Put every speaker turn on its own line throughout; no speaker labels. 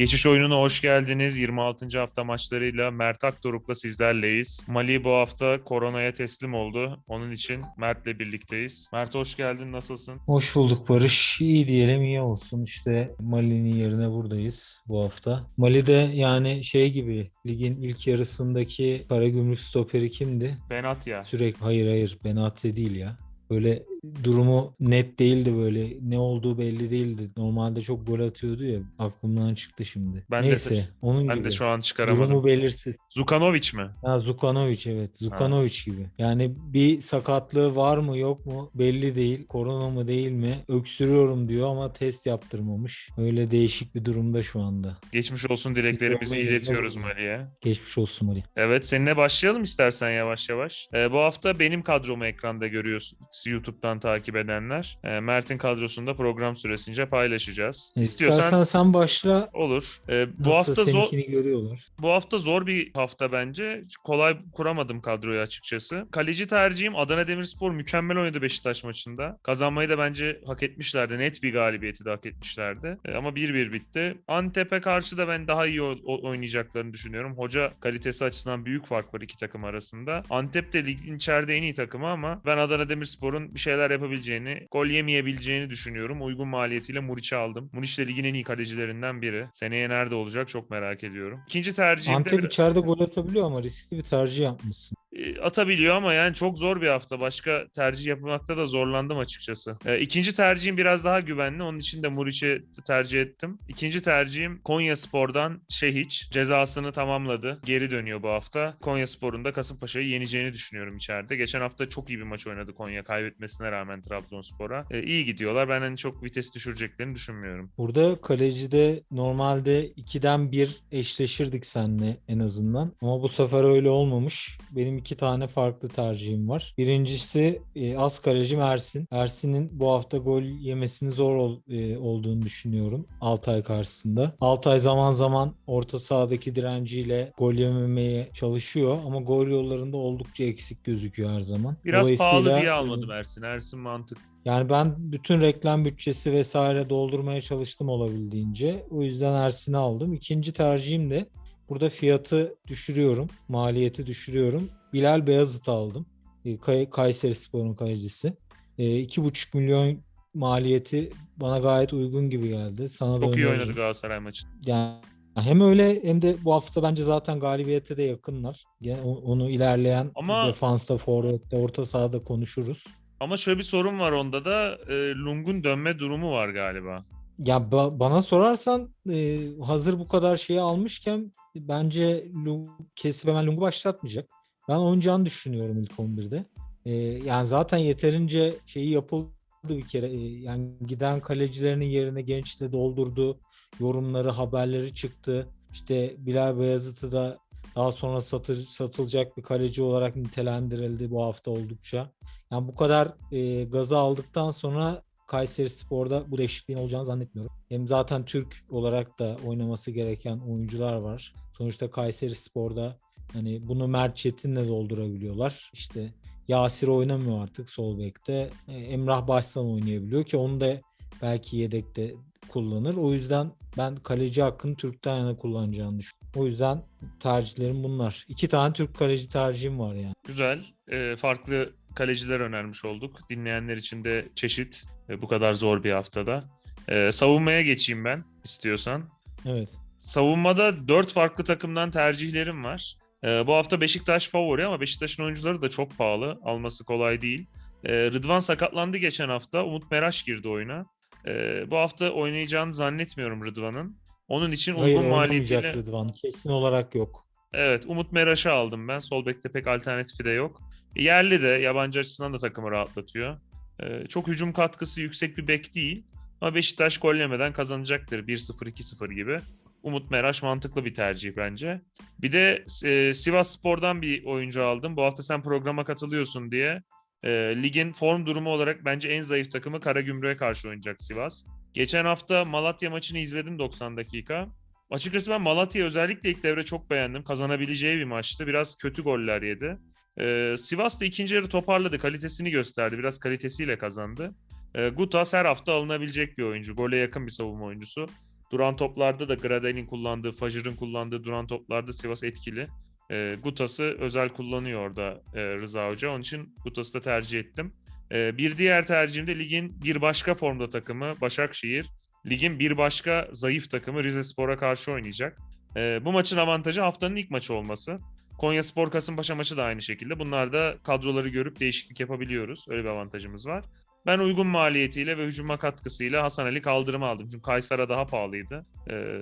Geçiş oyununa hoş geldiniz. 26. hafta maçlarıyla Mert Aktoruk'la sizlerleyiz. Mali bu hafta koronaya teslim oldu. Onun için Mert'le birlikteyiz. Mert hoş geldin. Nasılsın?
Hoş bulduk Barış. İyi diyelim iyi olsun. İşte Mali'nin yerine buradayız bu hafta. Mali'de yani şey gibi ligin ilk yarısındaki Karagümrük stoperi kimdi?
Benatya.
Sürekli hayır hayır Benate değil ya. Böyle durumu net değildi böyle. Ne olduğu belli değildi. Normalde çok gol atıyordu ya. Aklımdan çıktı şimdi.
Ben de-
Neyse onun
Ben
gibi.
de şu an çıkaramadım.
Durumu belirsiz.
Zukanovic mi?
Ha Zukanovic evet. Zukanovic gibi. Yani bir sakatlığı var mı yok mu belli değil. Korona mı değil mi? Öksürüyorum diyor ama test yaptırmamış. Öyle değişik bir durumda şu anda.
Geçmiş olsun dileklerimizi
de
iletiyoruz Mali'ye.
Geçmiş olsun Ali.
Evet seninle başlayalım istersen yavaş yavaş. Ee, bu hafta benim kadromu ekranda görüyorsun YouTube'dan takip edenler. Ee, Mert'in kadrosunda program süresince paylaşacağız. İstiyorsan
İstersen sen başla.
olur. Ee, bu
Nasıl
hafta zor
görüyorlar.
Bu hafta zor bir hafta bence. Kolay kuramadım kadroyu açıkçası. Kaleci tercihim Adana Demirspor mükemmel oynadı Beşiktaş maçında. Kazanmayı da bence hak etmişlerdi. Net bir galibiyeti de hak etmişlerdi. E, Ama 1-1 bitti. Antep'e karşı da ben daha iyi oynayacaklarını düşünüyorum. Hoca kalitesi açısından büyük fark var iki takım arasında. Antep de ligin içeride en iyi takımı ama ben Adana Demirspor'un bir şeyler yapabileceğini, gol yemeyebileceğini düşünüyorum. Uygun maliyetiyle Muriç'i aldım. Muriç de ligin en iyi kalecilerinden biri. Seneye nerede olacak çok merak ediyorum. İkinci tercihim de
Antep
bir-
içeride gol atabiliyor ama riskli bir tercih yapmışsın.
E, atabiliyor ama yani çok zor bir hafta. Başka tercih yapmakta da zorlandım açıkçası. E, ikinci tercihim biraz daha güvenli. Onun için de Muriç'i tercih ettim. İkinci tercihim Konya Spor'dan Şehiç. Cezasını tamamladı. Geri dönüyor bu hafta. Konya Spor'un da Kasımpaşa'yı yeneceğini düşünüyorum içeride. Geçen hafta çok iyi bir maç oynadı Konya kaybetmesine rağmen Trabzonspor'a. E, iyi gidiyorlar. Ben hani çok vites düşüreceklerini düşünmüyorum.
Burada kalecide normalde 2'den 1 eşleşirdik seninle en azından. Ama bu sefer öyle olmamış. Benim iki tane farklı tercihim var. Birincisi e, az kalecim Ersin. Ersin'in bu hafta gol yemesini zor ol- e, olduğunu düşünüyorum Altay karşısında. Altay zaman zaman orta sahadaki direnciyle gol yememeye çalışıyor ama gol yollarında oldukça eksik gözüküyor her zaman.
Biraz pahalı diye almadım Ersin. Ersin mantık.
yani ben bütün reklam bütçesi vesaire doldurmaya çalıştım olabildiğince. O yüzden Ersin'i aldım. İkinci tercihim de burada fiyatı düşürüyorum. Maliyeti düşürüyorum. Bilal Beyazıt'ı aldım. E, Kay- Kayseri Spor'un kalecisi. E, iki buçuk milyon maliyeti bana gayet uygun gibi geldi. Sana da
Çok iyi
öneririm.
oynadı Galatasaray maçı.
Yani hem öyle hem de bu hafta bence zaten galibiyete de yakınlar. Yani onu ilerleyen
Ama-
defansta, forvette, orta sahada konuşuruz.
Ama şöyle bir sorun var onda da e, Lung'un dönme durumu var galiba.
Ya ba- bana sorarsan e, hazır bu kadar şeyi almışken bence Lu- kesip hemen Lung'u başlatmayacak. Ben oynayacağını düşünüyorum ilk 11'de. E, yani zaten yeterince şeyi yapıldı bir kere. E, yani giden kalecilerinin yerine gençle doldurdu. Yorumları, haberleri çıktı. İşte Bilal Beyazıt'ı da daha sonra satı- satılacak bir kaleci olarak nitelendirildi bu hafta oldukça. Yani bu kadar e, gazı aldıktan sonra Kayseri Spor'da bu değişikliğin olacağını zannetmiyorum. Hem zaten Türk olarak da oynaması gereken oyuncular var. Sonuçta Kayseri Spor'da hani bunu Mert Çetin'le doldurabiliyorlar. İşte Yasir oynamıyor artık sol bekte. E, Emrah Başsan oynayabiliyor ki onu da belki yedekte kullanır. O yüzden ben kaleci hakkını Türk'ten yana kullanacağını düşünüyorum. O yüzden tercihlerim bunlar. İki tane Türk kaleci tercihim var yani.
Güzel. E, farklı kaleciler önermiş olduk. Dinleyenler için de çeşit e, bu kadar zor bir haftada. E, savunmaya geçeyim ben istiyorsan.
Evet.
Savunmada 4 farklı takımdan tercihlerim var. E, bu hafta Beşiktaş favori ama Beşiktaş'ın oyuncuları da çok pahalı. Alması kolay değil. E, Rıdvan sakatlandı geçen hafta. Umut Meraş girdi oyuna. E, bu hafta oynayacağını zannetmiyorum Rıdvan'ın. Onun için
Hayır
uygun maliyetiyle
Rıdvan. Kesin olarak yok.
Evet, Umut Meraş'ı aldım ben. Sol bekte pek alternatifi de yok. Yerli de yabancı açısından da takımı rahatlatıyor. Ee, çok hücum katkısı yüksek bir bek değil. Ama Beşiktaş gol yemeden kazanacaktır. 1-0, 2-0 gibi. Umut Meraş mantıklı bir tercih bence. Bir de e, Sivas Spor'dan bir oyuncu aldım. Bu hafta sen programa katılıyorsun diye. E, ligin form durumu olarak bence en zayıf takımı Karagümrük'e karşı oynayacak Sivas. Geçen hafta Malatya maçını izledim 90 dakika. Açıkçası ben Malatya'yı özellikle ilk devre çok beğendim. Kazanabileceği bir maçtı. Biraz kötü goller yedi. Ee, Sivas da ikinci yarı toparladı. Kalitesini gösterdi. Biraz kalitesiyle kazandı. Ee, Gutas her hafta alınabilecek bir oyuncu. Gole yakın bir savunma oyuncusu. Duran toplarda da Gradel'in kullandığı, Fajr'ın kullandığı duran toplarda Sivas etkili. E, Gutas'ı özel kullanıyor orada e, Rıza Hoca. Onun için Gutas'ı da tercih ettim. E, bir diğer tercihim de ligin bir başka formda takımı Başakşehir. Ligin bir başka zayıf takımı Rize Spor'a karşı oynayacak. E, bu maçın avantajı haftanın ilk maçı olması. Konya Spor Kasımpaşa maçı da aynı şekilde. Bunlar da kadroları görüp değişiklik yapabiliyoruz. Öyle bir avantajımız var. Ben uygun maliyetiyle ve hücuma katkısıyla Hasan Ali Kaldırım'ı aldım. Çünkü Kaysara daha pahalıydı. Ee,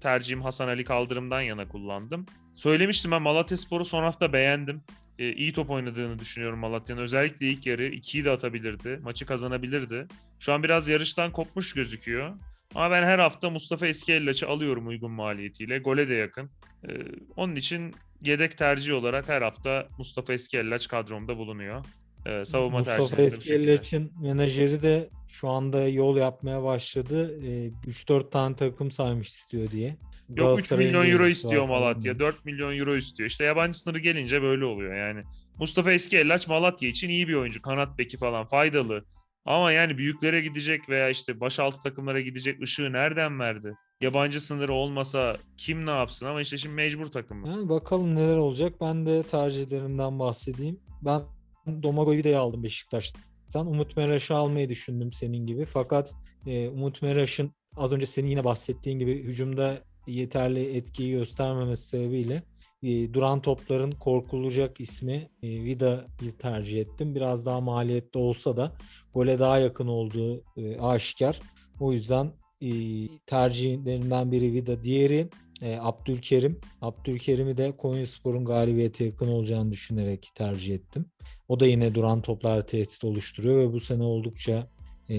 tercihim Hasan Ali Kaldırım'dan yana kullandım. Söylemiştim ben Malatya Spor'u son hafta beğendim. Ee, iyi top oynadığını düşünüyorum Malatya'nın. Özellikle ilk yarı 2'yi de atabilirdi. Maçı kazanabilirdi. Şu an biraz yarıştan kopmuş gözüküyor. Ama ben her hafta Mustafa Eskiyellaç'ı alıyorum uygun maliyetiyle. Gole de yakın. Ee, onun için yedek tercih olarak her hafta Mustafa Eskiyellaç kadromda bulunuyor. Ee, savunma
Mustafa
şekilde.
Eskielleç'in menajeri de şu anda yol yapmaya başladı. Ee, 3-4 tane takım saymış istiyor diye.
Yok 3
Galatasaray'ın
milyon euro
var
istiyor Malatya.
diye.
4 milyon euro istiyor. İşte yabancı sınırı gelince böyle oluyor yani. Mustafa Eskiyellaç Malatya için iyi bir oyuncu. Kanat beki falan faydalı. Ama yani büyüklere gidecek veya işte başaltı takımlara gidecek ışığı nereden verdi? Yabancı sınırı olmasa kim ne yapsın ama işte şimdi mecbur takım.
Yani bakalım neler olacak. Ben de tercihlerimden bahsedeyim. Ben Domago'yu da aldım Beşiktaş'tan. Umut Meraş'ı almayı düşündüm senin gibi. Fakat e, Umut Meraş'ın az önce senin yine bahsettiğin gibi hücumda yeterli etkiyi göstermemesi sebebiyle e, duran topların korkulacak ismi e, Vida'yı tercih ettim. Biraz daha maliyetli olsa da gole daha yakın olduğu e, aşikar. O yüzden e, tercihlerinden biri Vida. Diğeri e, Abdülkerim. Abdülkerim'i de Konyaspor'un galibiyete yakın olacağını düşünerek tercih ettim. O da yine duran toplar tehdit oluşturuyor ve bu sene oldukça e,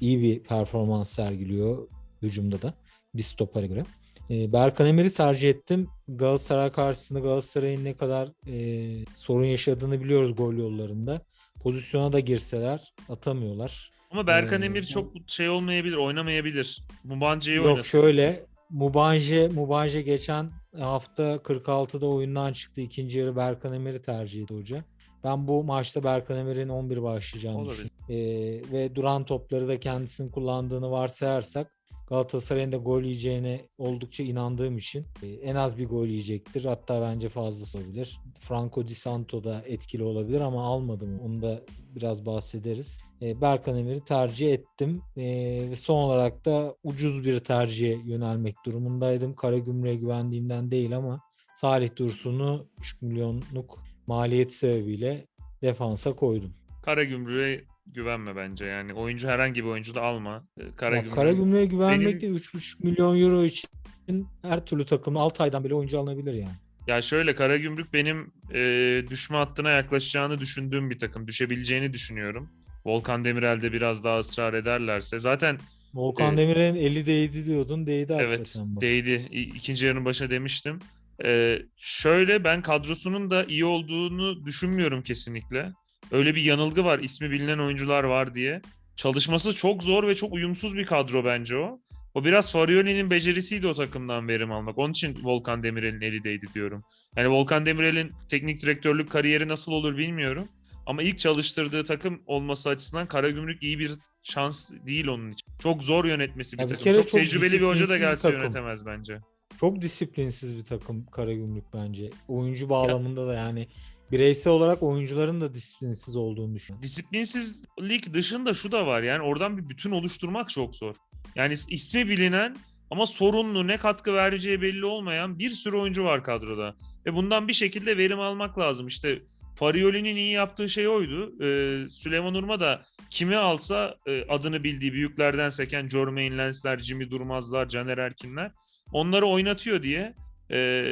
iyi bir performans sergiliyor hücumda da bir stopere göre. E, Berkan Emir'i tercih ettim. Galatasaray karşısında Galatasaray'ın ne kadar e, sorun yaşadığını biliyoruz gol yollarında. Pozisyona da girseler atamıyorlar.
Ama Berkan
Ee,
Emir çok şey olmayabilir, oynamayabilir. Mubancı'yı
Yok
oynatır.
şöyle Mubanje Mubanje geçen hafta 46'da oyundan çıktı. İkinci yarı Berkan Emir'i tercih etti hoca. Ben bu maçta Berkan Emir'in 11 başlayacağını
Olabilir.
düşünüyorum. Ee, ve duran topları da kendisinin kullandığını varsayarsak Galatasaray'ın da gol yiyeceğine oldukça inandığım için e, en az bir gol yiyecektir. Hatta bence fazlası olabilir. Franco Di Santo da etkili olabilir ama almadım. Onu da biraz bahsederiz. E, Berkan Emir'i tercih ettim. E, ve son olarak da ucuz bir tercihe yönelmek durumundaydım. Karagümrük'e güvendiğimden değil ama Salih Dursun'u 3 milyonluk maliyet sebebiyle defansa koydum.
Karagümrük'e güvenme bence yani. Oyuncu herhangi bir oyuncu da alma. Ee, Karagümrük
Karagümrük'e güvenmek
benim-
de 3,5 milyon euro için her türlü takımın 6 aydan bile oyuncu alınabilir yani.
Ya şöyle Karagümrük benim e, düşme hattına yaklaşacağını düşündüğüm bir takım. Düşebileceğini düşünüyorum. Volkan Demirel'de biraz daha ısrar ederlerse. Zaten
Volkan
Evet.
Demirel'in eli değdi diyordun. Değdi
evet
hakikaten bak.
değdi. İkinci yarının başına demiştim. E, şöyle ben kadrosunun da iyi olduğunu düşünmüyorum kesinlikle. Öyle bir yanılgı var. ismi bilinen oyuncular var diye. Çalışması çok zor ve çok uyumsuz bir kadro bence o. O biraz Farioli'nin becerisiydi o takımdan verim almak. Onun için Volkan Demirel'in eli değdi diyorum. Yani Volkan Demirel'in teknik direktörlük kariyeri nasıl olur bilmiyorum. Ama ilk çalıştırdığı takım olması açısından Karagümrük iyi bir şans değil onun için. Çok zor yönetmesi bir
Ya bir
takım.
kere
Çok,
çok
tecrübeli bir hoca da
bir
gelse
takım.
yönetemez bence.
Çok disiplinsiz bir takım Karagümrük bence. Oyuncu bağlamında da yani bireysel olarak oyuncuların da disiplinsiz olduğunu düşünüyorum.
Disiplinsizlik dışında şu da var. Yani oradan bir bütün oluşturmak çok zor. Yani is- ismi bilinen ama sorunlu ne katkı vereceği belli olmayan bir sürü oyuncu var kadroda. Ve bundan bir şekilde verim almak lazım. İşte Farioli'nin iyi yaptığı şey oydu. Ee, Süleyman Urma da kimi alsa e, adını bildiği büyüklerden seken Jermaine Lens'ler, Jimmy Durmaz'lar, Caner Erkin'ler onları oynatıyor diye e,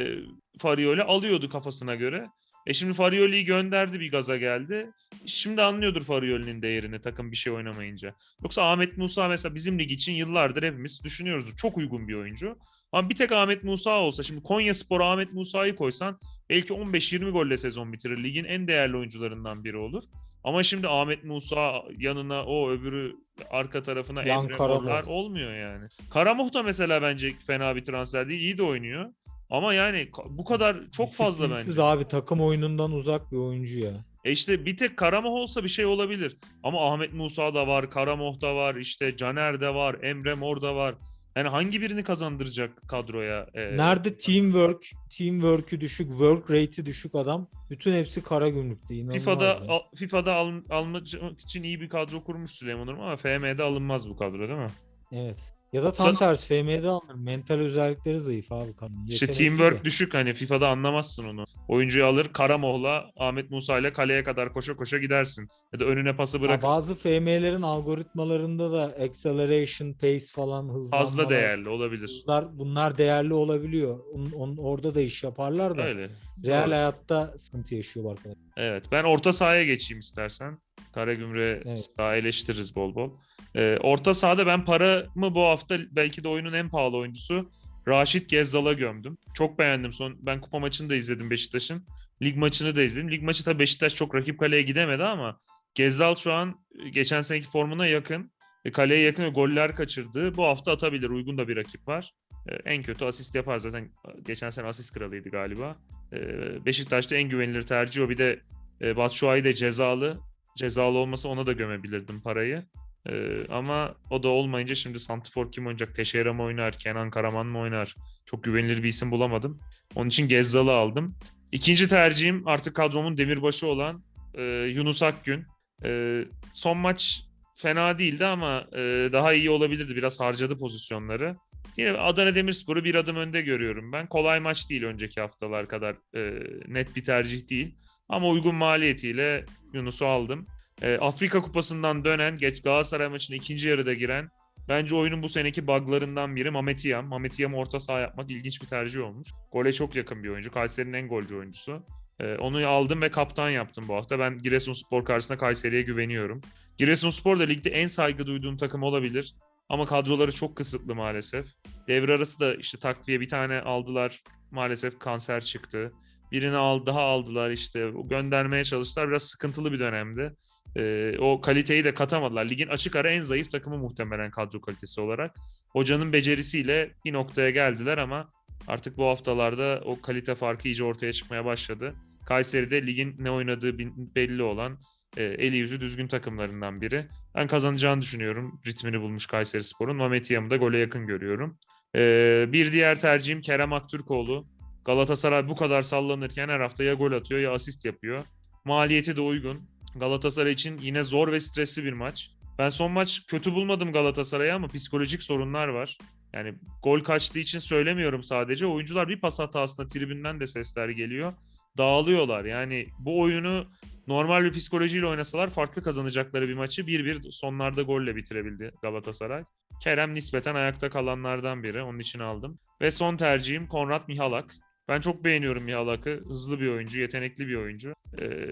Farioli alıyordu kafasına göre. E şimdi Farioli'yi gönderdi bir gaza geldi. Şimdi anlıyordur Farioli'nin değerini takım bir şey oynamayınca. Yoksa Ahmet Musa mesela bizim lig için yıllardır hepimiz düşünüyoruz. Çok uygun bir oyuncu. Ama bir tek Ahmet Musa olsa şimdi Konya Spor'a Ahmet Musa'yı koysan belki 15-20 golle sezon bitirir. Ligin en değerli oyuncularından biri olur. Ama şimdi Ahmet Musa yanına o öbürü arka tarafına
Yan
Emre. Morlar olmuyor yani. Karamoh da mesela bence fena bir transfer değil. İyi de oynuyor. Ama yani bu kadar çok fazla bence.
abi takım oyunundan uzak bir oyuncu ya.
E işte bir tek Karamoh olsa bir şey olabilir. Ama Ahmet Musa da var, Karamoh da var, işte Caner de var, Emre Mor da var. Yani hangi birini kazandıracak kadroya? Ee,
Nerede teamwork, teamwork'ü düşük, work rate'i düşük adam. Bütün hepsi kara gümrükte. İnanılmaz
FIFA'da al- FIFA'da al, almak için iyi bir kadro kurmuş Süleyman Urum ama FM'de alınmaz bu kadro değil mi?
Evet. Ya da tam tersi FM'de alınır. Mental özellikleri zayıf abi kadın.
İşte teamwork
de.
düşük hani FIFA'da anlamazsın onu. Oyuncuyu alır Karamoğla Ahmet Musa ile kaleye kadar koşa koşa gidersin. Ya da önüne pası
Ya
bırakır.
bazı FM'lerin algoritmalarında da acceleration, pace falan hızlanmalar.
Fazla değerli olabilir.
Bunlar, bunlar değerli olabiliyor. On, on- orada da iş yaparlar da.
Öyle.
Real
Doğru.
hayatta sıkıntı yaşıyor arkadaşlar.
Evet. Ben orta sahaya geçeyim istersen. Karagümrük'e
Evet.
daha eleştiririz bol bol. Ee, orta sahada ben paramı bu hafta belki de oyunun en pahalı oyuncusu Raşit Gezzal'a gömdüm. Çok beğendim. Son ben kupa maçını da izledim Beşiktaş'ın. Lig maçını da izledim. Lig maçı tabii Beşiktaş çok rakip kaleye gidemedi ama Gezzal şu an e, geçen seneki formuna yakın. E, Kaleye yakın ve goller kaçırdı. Bu hafta atabilir. Uygun da bir rakip var. E, En kötü asist yapar zaten. Geçen sene asist kralıydı galiba. E, Beşiktaş'ta en güvenilir tercih o. Bir de e, Batshuayi de cezalı. Cezalı olmasa ona da gömebilirdim parayı. E, ama o da olmayınca şimdi Santifor kim oynayacak? Teşehir'e mi oynar? Kenan Karaman mı oynar? Çok güvenilir bir isim bulamadım. Onun için Gezzal'ı aldım. İkinci tercihim artık kadromun demirbaşı olan e, Yunus Akgün. E, son maç fena değildi ama e, daha iyi olabilirdi. Biraz harcadı pozisyonları. Yine Adana Demirspor'u bir adım önde görüyorum ben. Kolay maç değil önceki haftalar kadar e, net bir tercih değil. Ama uygun maliyetiyle Yunus'u aldım. E, Afrika Kupası'ndan dönen, geç Galatasaray maçına ikinci yarıda giren, bence oyunun bu seneki buglarından biri Mamet Yam. Mamet Yam'ı orta saha yapmak ilginç bir tercih olmuş. Gole çok yakın bir oyuncu. Kayseri'nin en golcü oyuncusu. E, onu aldım ve kaptan yaptım bu hafta. Ben Giresunspor karşısında Kayseri'ye güveniyorum. Giresunspor da ligde en saygı duyduğum takım olabilir. Ama kadroları çok kısıtlı maalesef. Devre arası da işte takviye bir tane aldılar. Maalesef kanser çıktı. Birini al, daha aldılar işte. Göndermeye çalıştılar. Biraz sıkıntılı bir dönemdi. Ee, o kaliteyi de katamadılar. Ligin açık ara en zayıf takımı muhtemelen kadro kalitesi olarak. Hocanın becerisiyle bir noktaya geldiler ama artık bu haftalarda o kalite farkı iyice ortaya çıkmaya başladı. Kayseri'de ligin ne oynadığı belli olan e, eli yüzü düzgün takımlarından biri. Ben kazanacağını düşünüyorum. Ritmini bulmuş Kayseri Spor'un. Mehmet Yam'ı da gole yakın görüyorum. Ee, bir diğer tercihim Kerem Aktürkoğlu. Galatasaray bu kadar sallanırken her hafta ya gol atıyor ya asist yapıyor. Maliyeti de uygun. Galatasaray için yine zor ve stresli bir maç. Ben son maç kötü bulmadım Galatasaray'ı ama psikolojik sorunlar var. Yani gol kaçtığı için söylemiyorum sadece. Oyuncular bir pas hatasında tribünden de sesler geliyor. Dağılıyorlar. Yani bu oyunu normal bir psikolojiyle oynasalar farklı kazanacakları bir maçı 1-1 sonlarda golle bitirebildi Galatasaray. Kerem nispeten ayakta kalanlardan biri. Onun için aldım. Ve son tercihim Konrad Mihalak. Ben çok beğeniyorum Mihalak'ı. Hızlı bir oyuncu, yetenekli bir oyuncu. Ee,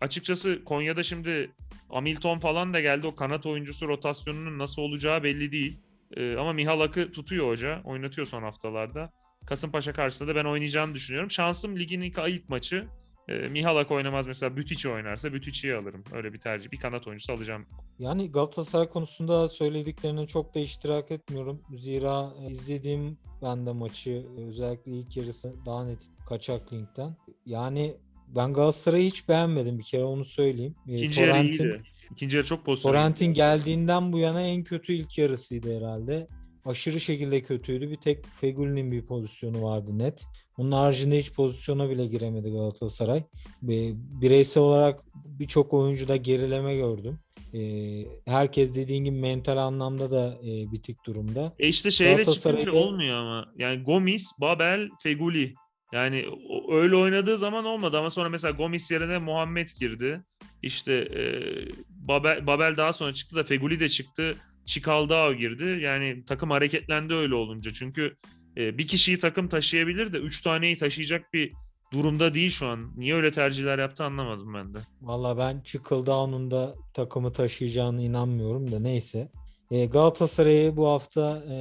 açıkçası Konya'da şimdi Hamilton falan da geldi. O kanat oyuncusu rotasyonunun nasıl olacağı belli değil. Ee, ama Mihalak'ı tutuyor hoca. Oynatıyor son haftalarda. Kasımpaşa karşısında da ben oynayacağını düşünüyorum. Şansım ligin ilk ilk maçı. Ee, Mihalak oynamaz mesela Bütiç'i oynarsa Bütiç'i alırım. Öyle bir tercih. Bir kanat oyuncusu alacağım.
Yani Galatasaray konusunda söylediklerine çok da iştirak etmiyorum. Zira e, izlediğim ben de maçı e, özellikle ilk yarısı daha net kaçak linkten. Yani ben Galatasaray'ı hiç beğenmedim bir kere onu söyleyeyim. E,
İkinci yarı
Torrent'in-
iyiydi. İkinci yarı çok pozisyon.
Torrent'in geldiğinden bu yana en kötü ilk yarısıydı herhalde. Aşırı şekilde kötüydü. Bir tek Fegüli'nin bir pozisyonu vardı net. Onun haricinde hiç pozisyona bile giremedi Galatasaray. Bireysel olarak birçok oyuncuda gerileme gördüm. Ee, herkes dediğin gibi mental anlamda da e, bitik durumda.
E işte şeyle
Galatasaray'da-
olmuyor ama. Yani Gomis, Babel, Feguli. Yani öyle oynadığı zaman olmadı ama sonra mesela Gomis yerine Muhammed girdi. İşte e, Babel, Babel daha sonra çıktı da Feguli de çıktı. Çikaldao girdi. Yani takım hareketlendi öyle olunca. Çünkü e, bir kişiyi takım taşıyabilir de üç taneyi taşıyacak bir durumda değil şu an. Niye öyle tercihler yaptı anlamadım ben de.
Valla ben Çıkıldown'un da takımı taşıyacağına inanmıyorum da neyse. E, Galatasaray'ı bu hafta e,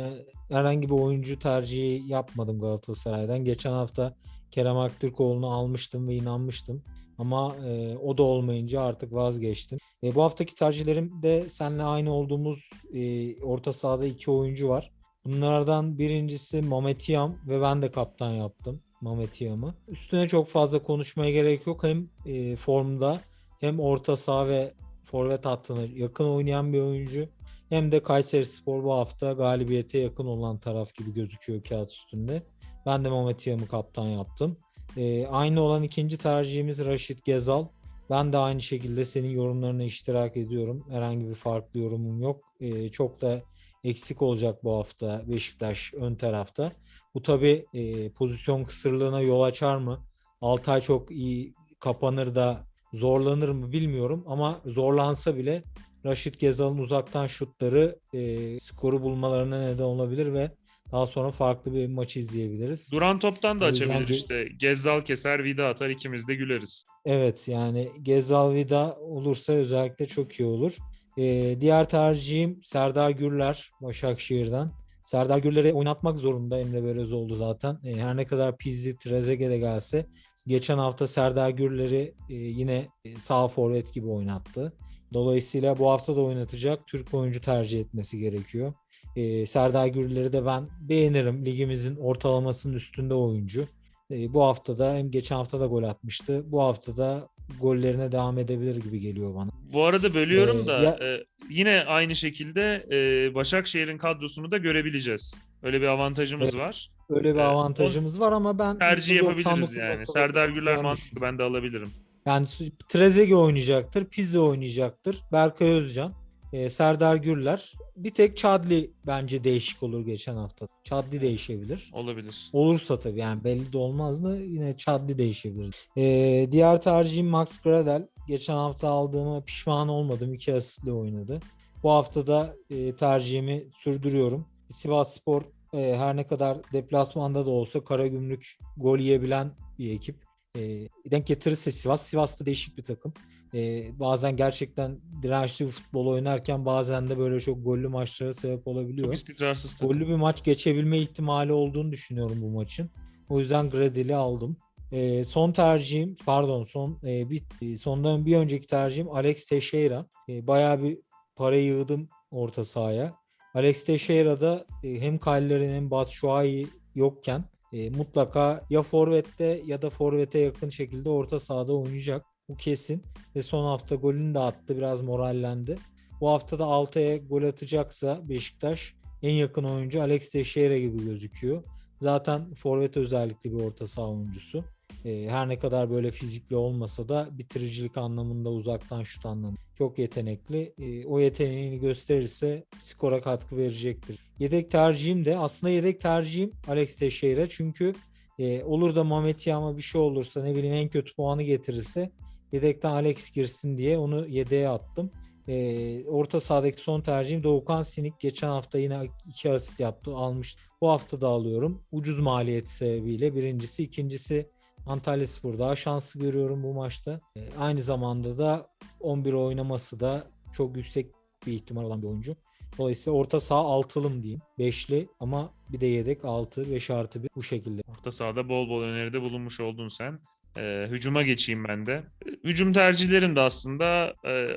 herhangi bir oyuncu tercihi yapmadım Galatasaray'dan. Geçen hafta Kerem Aktürkoğlu'nu almıştım ve inanmıştım. Ama e, o da olmayınca artık vazgeçtim. E, bu haftaki tercihlerimde seninle aynı olduğumuz e, orta sahada iki oyuncu var. Bunlardan birincisi Mehmet Yam ve ben de kaptan yaptım Mehmet Yam'ı. Üstüne çok fazla konuşmaya gerek yok. Hem e, formda hem orta saha ve forvet hattına yakın oynayan bir oyuncu. Hem de Kayseri Spor bu hafta galibiyete yakın olan taraf gibi gözüküyor kağıt üstünde. Ben de Mehmet Yam'ı kaptan yaptım. Ee, aynı olan ikinci tercihimiz Raşit Gezal. Ben de aynı şekilde senin yorumlarına iştirak ediyorum. Herhangi bir farklı yorumum yok. Ee, çok da eksik olacak bu hafta Beşiktaş ön tarafta. Bu tabi e, pozisyon kısırlığına yol açar mı? Altay çok iyi kapanır da zorlanır mı bilmiyorum ama zorlansa bile Raşit Gezal'ın uzaktan şutları e, skoru bulmalarına neden olabilir ve daha sonra farklı bir maç izleyebiliriz.
Duran toptan da açabilir işte. Gezzal keser, vida atar ikimiz de güleriz.
Evet yani Gezal Vida olursa özellikle çok iyi olur. Ee, diğer tercihim Serdar Gürler Başakşehir'den. Serdar Gürler'i oynatmak zorunda Emre Belözoğlu zaten. Ee, her ne kadar Pizzi, Trezeguet de gelse geçen hafta Serdar Gürler'i e, yine e, sağ forvet gibi oynattı. Dolayısıyla bu hafta da oynatacak Türk oyuncu tercih etmesi gerekiyor. Ee, Serdar Gürler'i de ben beğenirim. Ligimizin ortalamasının üstünde oyuncu. E, bu hafta da hem geçen hafta da gol atmıştı. Bu hafta da gollerine devam edebilir gibi geliyor bana.
Bu arada bölüyorum
Ee,
da
ya-
e, yine aynı şekilde e, Başakşehir'in kadrosunu da görebileceğiz. Öyle bir avantajımız
Evet.
var.
Öyle bir
Evet,
avantajımız var ama ben
Tercih yapabiliriz
%99
yani. Serdar Gürler
falan
mantıklı ben de alabilirim.
Yani Trezeguet oynayacaktır, Pizzi oynayacaktır, Berkay Özcan, e, Serdar Gürler. Bir tek Çadli bence değişik olur geçen hafta. Çadli değişebilir.
Olabilir.
Olursa tabii yani belli de olmaz da yine Çadli değişebilir. Ee, diğer tercihim Max Gradel. Geçen hafta aldığıma pişman olmadım. İki asistle oynadı. Bu hafta da e, tercihimi sürdürüyorum. Sivas Spor e, her ne kadar deplasmanda da olsa Karagümrük gol yiyebilen bir ekip. E, denk getirirse Sivas. Sivas da değişik bir takım. E, bazen gerçekten dirençli bir futbol oynarken bazen de böyle çok gollü maçlara sebep olabiliyor.
Çok istikrarsız takım.
Gollü bir maç geçebilme ihtimali olduğunu düşünüyorum bu maçın. O yüzden Gradel'i aldım. Ee, son tercihim, pardon son e, bir e, sondan bir önceki tercihim Alex Teixeira. E, bayağı bir para yığdım orta sahaya. Alex Teixeira da e, hem Kaller'in hem Batshuayi yokken e, mutlaka ya forvette ya da forvete yakın şekilde orta sahada oynayacak. Bu kesin. Ve son hafta golünü de attı. Biraz morallendi. Bu hafta da Altay'a gol atacaksa Beşiktaş en yakın oyuncu Alex Teixeira gibi gözüküyor. Zaten forvet özellikli bir orta saha oyuncusu. Ee, her ne kadar böyle fizikli olmasa da bitiricilik anlamında uzaktan şut anlamında çok yetenekli. Ee, o yeteneğini gösterirse skora katkı verecektir. Yedek tercihim de aslında yedek tercihim Alex Teixeira çünkü e, olur da Mehmet Yağma bir şey olursa ne bileyim en kötü puanı getirirse yedekten Alex girsin diye onu yedeğe attım. Ee, orta sahadaki son tercihim Doğukan Sinik. Geçen hafta yine iki asist yaptı, almış. Bu hafta da alıyorum. Ucuz maliyet sebebiyle birincisi. ikincisi Antalya Spor daha şanslı görüyorum bu maçta. Ee, aynı zamanda da 11 oynaması da çok yüksek bir ihtimal olan bir oyuncu. Dolayısıyla orta saha altılım diyeyim. Beşli ama bir de yedek 6, 5 artı 1 bu şekilde.
Orta sahada bol bol öneride bulunmuş oldun sen. Ee, hücuma geçeyim ben de. Hücum tercihlerim de aslında e,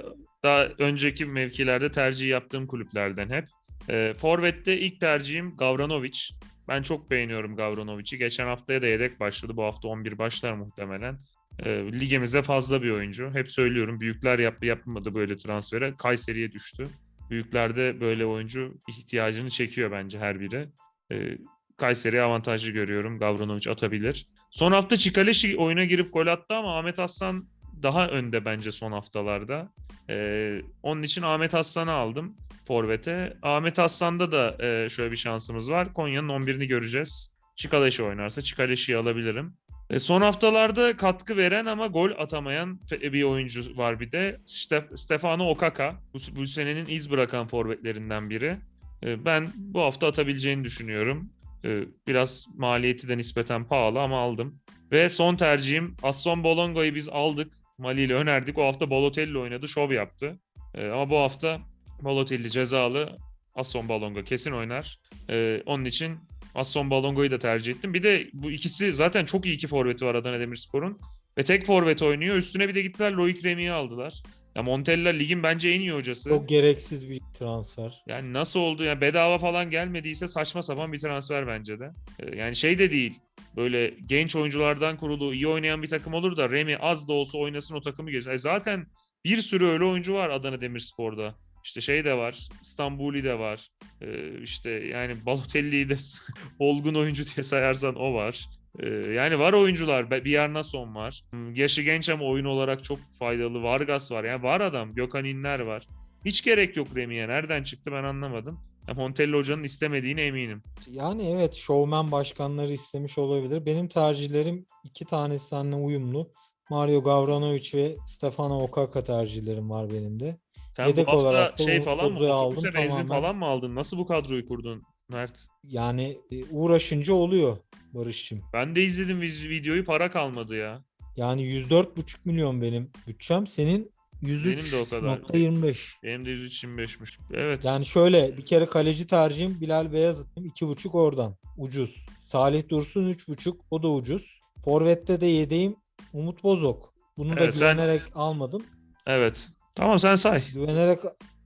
daha önceki mevkilerde tercih yaptığım kulüplerden hep. E, Forvet'te ilk tercihim Gavranovic. Ben çok beğeniyorum Gavranovic'i. Geçen haftaya da yedek başladı. Bu hafta 11 başlar muhtemelen. E, ligimizde fazla bir oyuncu. Hep söylüyorum büyükler yap, yapmadı böyle transfere. Kayseri'ye düştü. Büyüklerde böyle oyuncu ihtiyacını çekiyor bence her biri. E, Kayseri'ye avantajlı görüyorum. Gavranovic atabilir. Son hafta Çikaleşi oyuna girip gol attı ama Ahmet Aslan daha önde bence son haftalarda. Ee, onun için Ahmet Aslan'ı aldım Forvet'e. Ahmet Aslan'da da e, şöyle bir şansımız var. Konya'nın 11'ini göreceğiz. Çikaleşi oynarsa Çikaleşi'yi alabilirim. E, son haftalarda katkı veren ama gol atamayan bir oyuncu var bir de. Stef- Stefano Okaka. Bu, bu senenin iz bırakan forvetlerinden biri. E, ben bu hafta atabileceğini düşünüyorum. E, biraz maliyeti de nispeten pahalı ama aldım. Ve son tercihim Asson Bolongo'yu biz aldık. Mali ile önerdik. O hafta Balotelli oynadı. Şov yaptı. E, ama bu hafta Balotelli cezalı. Asson Bolongo kesin oynar. E, onun için Asson Bolongo'yu da tercih ettim. Bir de bu ikisi zaten çok iyi iki forveti var Adana Demirspor'un. Ve tek forvet oynuyor. Üstüne bir de gittiler Loic Remy'yi aldılar. Ya Montella ligin bence en iyi hocası.
Çok gereksiz bir transfer.
Yani nasıl oldu? Yani bedava falan gelmediyse saçma sapan bir transfer bence de. Ee, Yani şey de değil. Böyle genç oyunculardan kurulu iyi oynayan bir takım olur da Remy az da olsa oynasın o takımı geçer. E zaten bir sürü öyle oyuncu var Adana Demirspor'da. İşte şey de var. İstanbul'i de var. Ee, işte yani Balotelli'yi de olgun oyuncu diye sayarsan o var. Ee, yani var oyuncular. Be- Bjarnason var. Hmm, Yaşı genç ama oyun olarak çok faydalı. Vargas var. Yani var adam. Gökhan İnler var. Hiç gerek yok Remi'ye. Nereden çıktı ben anlamadım. Ya Montella hocanın istemediğine eminim.
Yani evet showman başkanları istemiş olabilir. Benim tercihlerim iki tanesi seninle uyumlu. Mario Gavranovic ve Stefano Okaka tercihlerim var benim de.
Sen
Yedek
bu hafta
da
şey falan mı? Otobüse benzin
tamamen.
falan mı aldın? Nasıl bu kadroyu kurdun Mert?
Yani e, uğraşınca oluyor Barış'cığım.
Ben de izledim videoyu para kalmadı ya.
Yani 104,5 milyon benim bütçem. Senin
Benim de o kadar.
103.25.
Benim de 103.25'miş. Evet.
Yani şöyle bir kere kaleci tercihim Bilal Beyazıt'ım 2.5 oradan. Ucuz. Salih Dursun 3.5 o da ucuz. Forvet'te de yedeğim Umut Bozok. Bunu da
Evet, sen-
güvenerek almadım.
Evet. Tamam sen say.
Güvenerek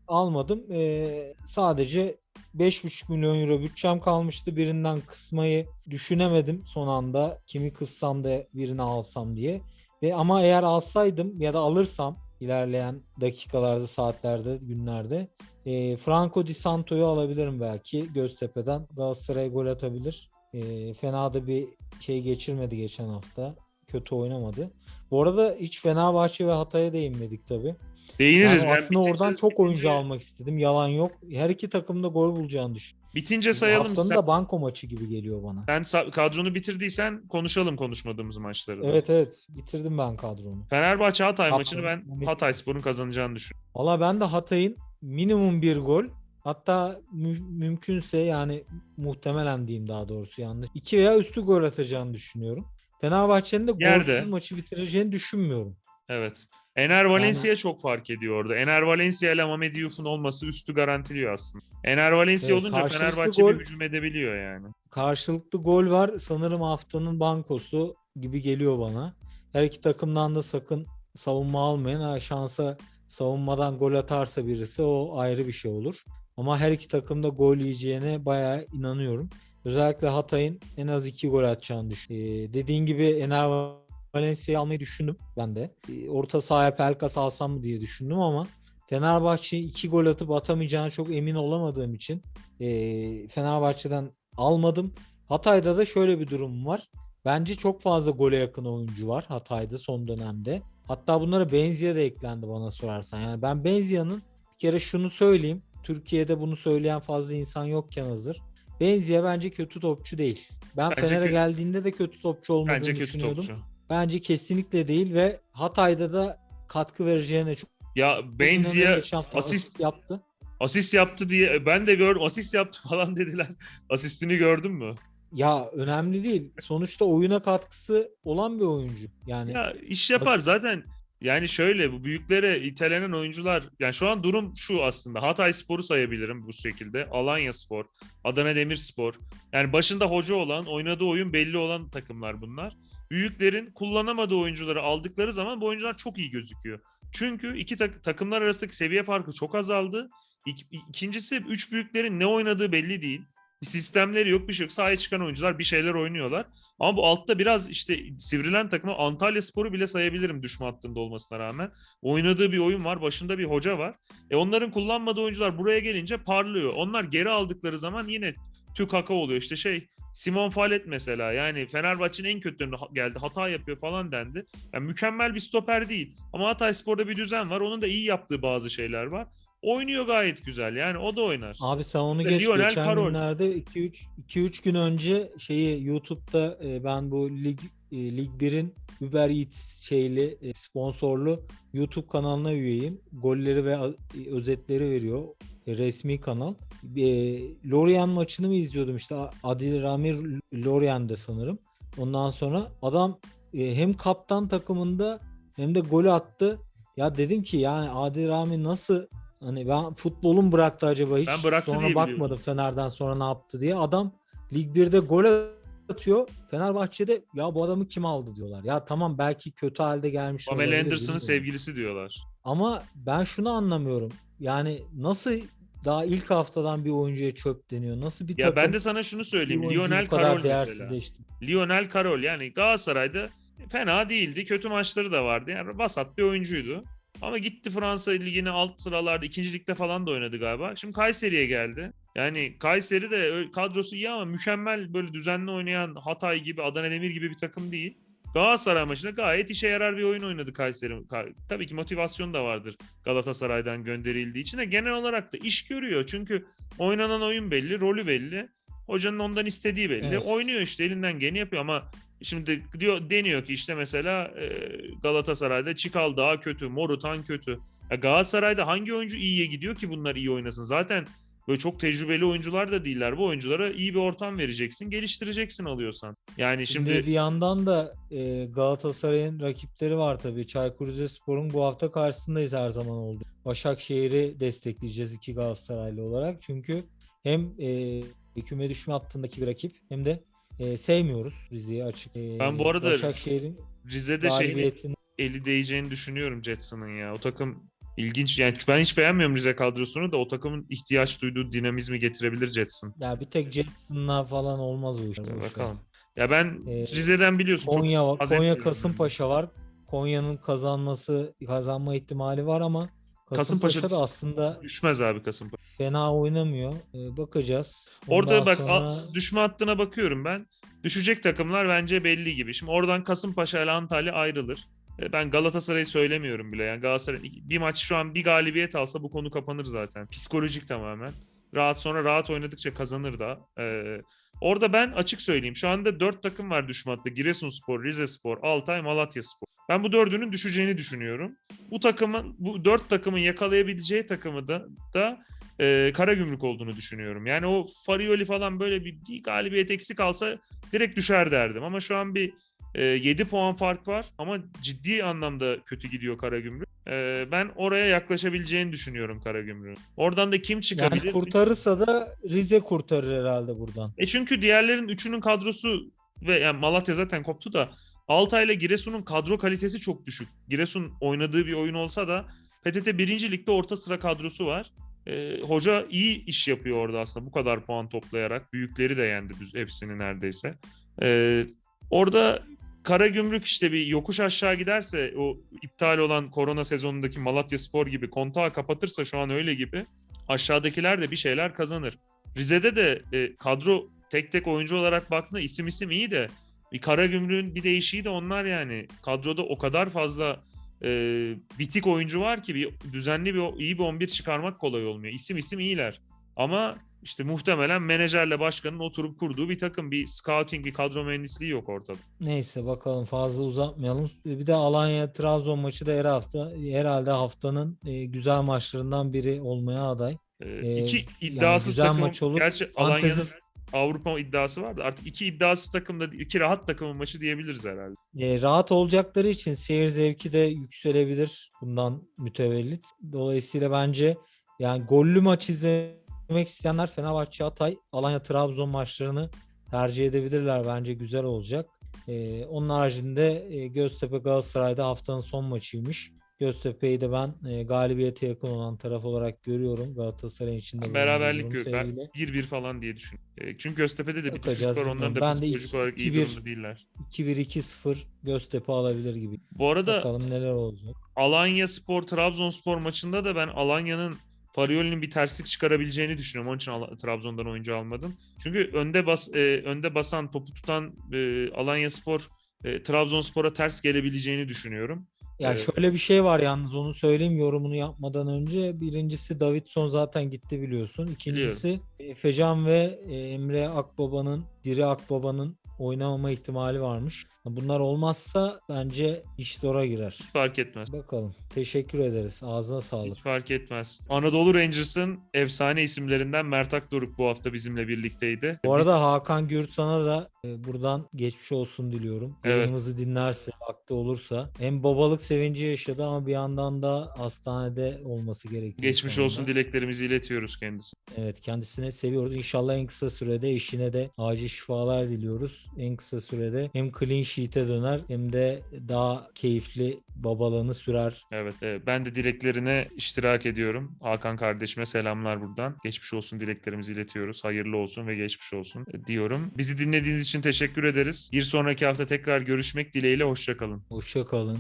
almadım. Ee, sadece 5.5 milyon euro bütçem kalmıştı. Birinden kısmayı düşünemedim son anda. Kimi kıssam da birini alsam diye. Ve ama eğer alsaydım ya da alırsam ilerleyen dakikalarda, saatlerde, günlerde e, Franco Di Santo'yu alabilirim belki. Göztepe'den Galatasaray'a gol atabilir. E, fena da bir şey geçirmedi geçen hafta. Kötü oynamadı. Bu arada hiç Fenerbahçe ve Hatay'a değinmedik tabii.
Değiniriz.
Yani
Ben
aslında
bitince-
oradan çok oyuncu
bitince-
almak istedim. Yalan yok. Her iki takım da gol bulacağını düşünüyorum.
Bitince sayalım.
Haftanın
Sen,
da banko maçı gibi geliyor bana.
sen kadronu bitirdiysen konuşalım konuşmadığımız maçları. da.
Evet evet. Bitirdim ben kadromu.
Fenerbahçe Hatay
Hatay,
maçını ben. Hatay Spor'un kazanacağını düşünüyorum.
Valla ben de Hatay'ın minimum bir gol hatta mü- mümkünse yani muhtemelen diyeyim daha doğrusu yanlış. iki veya üstü gol atacağını düşünüyorum. Fenerbahçe'nin de golsüz maçı bitireceğini düşünmüyorum.
Evet. Ener Valencia çok fark ediyor orada. Ener Valencia ile Mehmet Diouf'un olması üstü garantiliyor aslında. Ener Valencia
Evet,
olunca Fenerbahçe
gol-
bir hücum edebiliyor yani.
Karşılıklı gol var. Sanırım haftanın bankosu gibi geliyor bana. Her iki takımdan da sakın savunma almayın. Ha, şansa savunmadan gol atarsa birisi o ayrı bir şey olur. Ama her iki takım da gol yiyeceğine bayağı inanıyorum. Özellikle Hatay'ın en az iki gol atacağını düşünüyorum. Ee, dediğin gibi Ener Valencia'yı almayı düşündüm ben de. Ee, orta sahaya Pelkas alsam mı diye düşündüm ama Fenerbahçe iki gol atıp atamayacağına çok emin olamadığım için ee, Fenerbahçe'den almadım. Hatay'da da şöyle bir durum var. Bence çok fazla gole yakın oyuncu var Hatay'da son dönemde. Hatta bunlara Benzia da eklendi bana sorarsan. Yani ben Benzia'nın bir kere şunu söyleyeyim. Türkiye'de bunu söyleyen fazla insan yokken hazır. Benzia bence kötü topçu değil. Ben
Bence
Fener'e geldiğinde de kötü topçu olmadığını
Bence kötü
düşünüyordum.
topçu.
Bence kesinlikle değil ve Hatay'da da katkı vereceğine çok
Ya. Benzia asist
yaptı.
asist yaptı diye ben de gördüm. Asist yaptı falan dediler. Asistini gördün mü?
Ya önemli değil. Sonuçta oyuna katkısı olan bir oyuncu. Yani
Ya iş yapar zaten. Yani şöyle bu büyüklere itelenen oyuncular yani şu an durum şu aslında. Hatay Spor'u sayabilirim bu şekilde. Alanya Spor, Adana Demirspor. Yani başında hoca olan, oynadığı oyun belli olan takımlar bunlar. Büyüklerin kullanamadığı oyuncuları aldıkları zaman bu oyuncular çok iyi gözüküyor. Çünkü iki tak- takımlar arasındaki seviye farkı çok azaldı. İk- İkincisi üç büyüklerin ne oynadığı belli değil. Sistemleri yok bir şey yok. Sahaya çıkan oyuncular bir şeyler oynuyorlar. Ama bu altta biraz işte sivrilen takımı Antalya Sporu bile sayabilirim düşme hattında olmasına rağmen. Oynadığı bir oyun var. Başında bir hoca var. E onların kullanmadığı oyuncular buraya gelince parlıyor. Onlar geri aldıkları zaman yine tük haka oluyor. İşte şey Simon Fallet mesela yani Fenerbahçe'nin en kötülerinde ha- geldi hata yapıyor falan dendi. Yani mükemmel bir stoper değil. Ama Hatay Spor'da bir düzen var. Onun da iyi yaptığı bazı şeyler var. Oynuyor gayet güzel. Yani o da oynar.
Abi sen onu
Mesela
geç.
Lionel
Geçen
Karol.
günlerde 2-3 2-3 gün önce şeyi YouTube'da e, ben bu lig e, Lig 1'in Uber Eats şeyli e, sponsorlu YouTube kanalına üyeyim. Golleri ve e, özetleri veriyor. E, resmi kanal. E, Lorient maçını mı izliyordum işte Adil Ramir Lorient'de sanırım. Ondan sonra adam e, hem kaptan takımında hem de golü attı. Ya dedim ki yani Adil Rami nasıl Hani ben futbolun bıraktı acaba hiç
Ben bıraktı
sonra
diye biliyorum.
bakmadım Fener'den sonra ne yaptı diye. Adam Lig 1'de gol atıyor. Fenerbahçe'de ya bu adamı kim aldı diyorlar. Ya tamam belki kötü halde gelmiş.
Pamela Anderson'ın sevgilisi diyorlar.
Ama ben şunu anlamıyorum. Yani nasıl daha ilk haftadan bir oyuncuya çöp deniyor? Nasıl bir
Ya ben de sana şunu söyleyeyim. Lionel Karol mesela. Lionel Karol yani Galatasaray'da fena değildi. Kötü maçları da vardı. Yani vasat bir oyuncuydu. Ama gitti Fransa Ligi'ne alt sıralarda ikinci ligde falan da oynadı galiba. Şimdi Kayseri'ye geldi. Yani Kayseri de kadrosu iyi ama mükemmel böyle düzenli oynayan Hatay gibi, Adana Demir gibi bir takım değil. Galatasaray maçında gayet işe yarar bir oyun oynadı Kayseri. Ka- Tabii ki motivasyon da vardır Galatasaray'dan gönderildiği için de genel olarak da iş görüyor. Çünkü oynanan oyun belli, rolü belli. Hocanın ondan istediği belli.
Evet.
Oynuyor işte elinden geleni yapıyor ama şimdi diyor deniyor ki işte mesela e, Galatasaray'da Çikal daha kötü, Morutan kötü. Ya Galatasaray'da hangi oyuncu iyiye gidiyor ki bunlar iyi oynasın? Zaten böyle çok tecrübeli oyuncular da değiller. Bu oyunculara iyi bir ortam vereceksin, geliştireceksin alıyorsan. Yani
Şimdi,
şimdi
bir yandan da e, Galatasaray'ın rakipleri var tabii. Çaykur Rizespor'un bu hafta karşısındayız her zaman oldu. Başakşehir'i destekleyeceğiz iki Galatasaraylı olarak. Çünkü hem e, küme düşme hattındaki bir rakip hem de e, sevmiyoruz Rize'yi açık. E,
Ben bu arada
Başakşehir'in
Rize'de şeyin
galibiyetini
eli değeceğini düşünüyorum Jetson'ın ya. O takım ilginç. Yani ben hiç beğenmiyorum Rize kadrosunu da o takımın ihtiyaç duyduğu dinamizmi getirebilir Jetson.
ya bir tek Jackson'la falan olmaz o iş. İşler.
bakalım. Ya ben
Ee,
Rize'den biliyorsun
Konya
çok
Konya. Kasımpaşa var. Konya'nın kazanması kazanma ihtimali var ama
Kasımpaşa
Kasımpaşa da aslında
Düşmez abi Kasımpaşa.
fena oynamıyor. Ee, bakacağız.
Orada
Ondan
bak
sonra-
alt- düşme hattına bakıyorum ben. Düşecek takımlar bence belli gibi. Şimdi oradan Kasımpaşa ile Antalya ayrılır. E, Ben Galatasaray'ı söylemiyorum bile. Yani Galatasaray bir maç şu an bir galibiyet alsa bu konu kapanır zaten. Psikolojik tamamen. Rahat sonra rahat oynadıkça kazanır da. Ee, orada ben açık söyleyeyim. Şu anda dört takım var düşme hattı. Giresunspor, Rizespor, Altay, Malatyaspor. Ben bu dördünün düşeceğini düşünüyorum. Bu takımın, bu dört takımın yakalayabileceği takımı da, da e, Karagümrük olduğunu düşünüyorum. Yani o Farioli falan böyle bir, bir galibiyet eksik alsa direkt düşer derdim. Ama şu an bir e, 7 puan fark var ama ciddi anlamda kötü gidiyor Karagümrük. E, ben oraya yaklaşabileceğini düşünüyorum Karagümrük'ün. Oradan da kim çıkabilir?
yani kurtarırsa da Rize kurtarır herhalde buradan.
E çünkü diğerlerin üçünün kadrosu ve yani Malatya zaten koptu da Altay ile Giresun'un kadro kalitesi çok düşük. Giresun oynadığı bir oyun olsa da PTT 1. Lig'de orta sıra kadrosu var. E, hoca iyi iş yapıyor orada aslında bu kadar puan toplayarak. Büyükleri de yendi hepsini neredeyse. E, orada Karagümrük işte bir yokuş aşağı giderse o iptal olan korona sezonundaki Malatya Spor gibi kontağı kapatırsa şu an öyle gibi aşağıdakiler de bir şeyler kazanır. Rize'de de e, kadro tek tek oyuncu olarak baktığında isim isim iyi de bir Karagümrük'ün bir değişiği de onlar yani. Kadroda o kadar fazla e, bitik oyuncu var ki bir düzenli bir iyi bir 11 çıkarmak kolay olmuyor. İsim isim iyiler. Ama işte muhtemelen menajerle başkanın oturup kurduğu bir takım. Bir scouting, bir kadro mühendisliği yok ortada.
Neyse bakalım fazla uzatmayalım. Bir de Alanya Trabzon maçı da her hafta herhalde haftanın e, güzel maçlarından biri olmaya aday.
E,
Ee,
iki
yani
iddiasız
güzel
takım.
maç olur.
Gerçi
Fantezi-
Alanya'nın Avrupa iddiası vardı. Artık iki iddiasız takımda iki rahat takımın maçı diyebiliriz herhalde.
E, rahat olacakları için seyir zevki de yükselebilir bundan mütevellit. Dolayısıyla bence yani gollü maç izlemek isteyenler Fenerbahçe Hatay, Alanya Trabzon maçlarını tercih edebilirler. Bence güzel olacak. E, onun haricinde e, Göztepe Galatasaray'da haftanın son maçıymış. Göztepe'yi de ben e, galibiyete yakın olan taraf olarak görüyorum. Galatasaray için de
beraberlik
görüyorum
görüyorum. Ben
sevgiyle.
1-1 falan diye düşünüyorum. E, çünkü Göztepe'de de bir düşüş var. Onların da.
Ben de
psikolojik
iki-
olarak iyi durumda değiller.
2-1-2-0 Göztepe alabilir gibi.
Bu arada
Bakalım neler olacak.
Alanya Spor, Trabzonspor maçında da ben Alanya'nın Farioli'nin bir terslik çıkarabileceğini düşünüyorum. Onun için Al- Trabzon'dan oyuncu almadım. Çünkü önde bas e, önde basan, topu tutan e, Alanya Spor e, Trabzonspor'a ters gelebileceğini düşünüyorum.
Ya
Evet.
şöyle bir şey var yalnız onu söyleyeyim yorumunu yapmadan önce. Birincisi Davidson zaten gitti biliyorsun. İkincisi
Biliyoruz.
Efecan ve e, Emre Akbaba'nın, Diri Akbaba'nın oynamama ihtimali varmış. Bunlar olmazsa bence iş zora girer.
Fark etmez.
Bakalım. Teşekkür ederiz. Ağzına sağlık.
Hiç fark etmez. Anadolu Rangers'ın efsane isimlerinden Mert Akdoruk bu hafta bizimle birlikteydi.
Bu arada Hakan Gürsan'a da e, buradan geçmiş olsun diliyorum.
Evet.
Yayınımızı dinlerse, vakti olursa. Hem babalık sevinci yaşadı ama bir yandan da hastanede olması gerekiyor.
Geçmiş
anda.
olsun dileklerimizi iletiyoruz kendisine.
Evet kendisine seviyoruz. İnşallah en kısa sürede eşine de acil şifalar diliyoruz. En kısa sürede hem clean sheet'e döner hem de daha keyifli babalığını sürer.
Evet, e, ben de dileklerine iştirak ediyorum. Hakan kardeşime selamlar buradan. Geçmiş olsun dileklerimizi iletiyoruz. Hayırlı olsun ve geçmiş olsun e, diyorum. Bizi dinlediğiniz için teşekkür ederiz. Bir sonraki hafta tekrar görüşmek dileğiyle. Hoşçakalın.
Hoşça kalın.